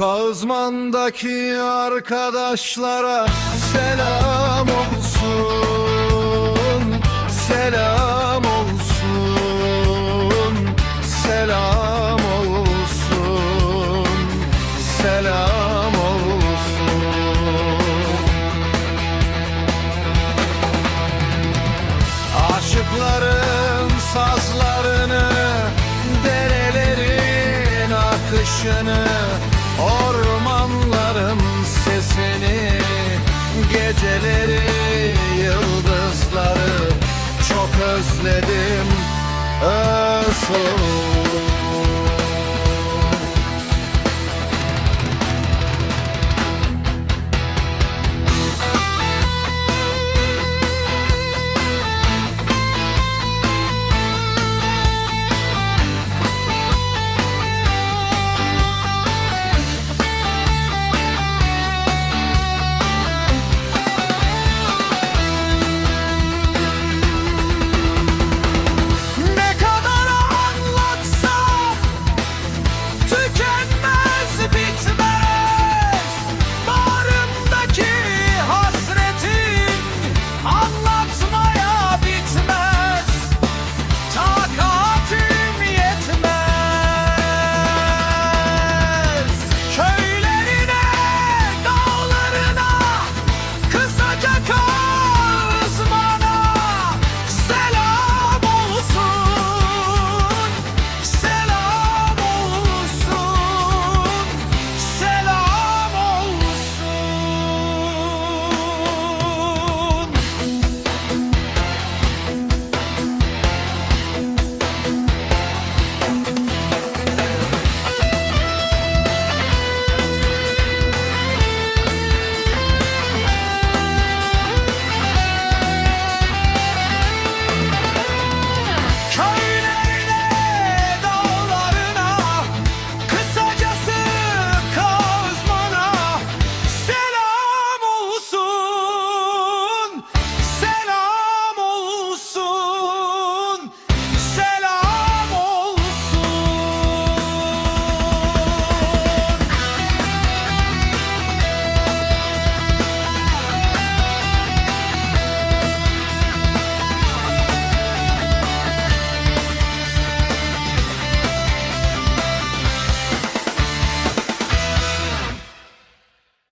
Kazman'daki arkadaşlara selam olsun Selam olsun Selam olsun Selam olsun. Aşıkların sazlarını Derelerin akışını sesini Geceleri yıldızları Çok özledim. Özledim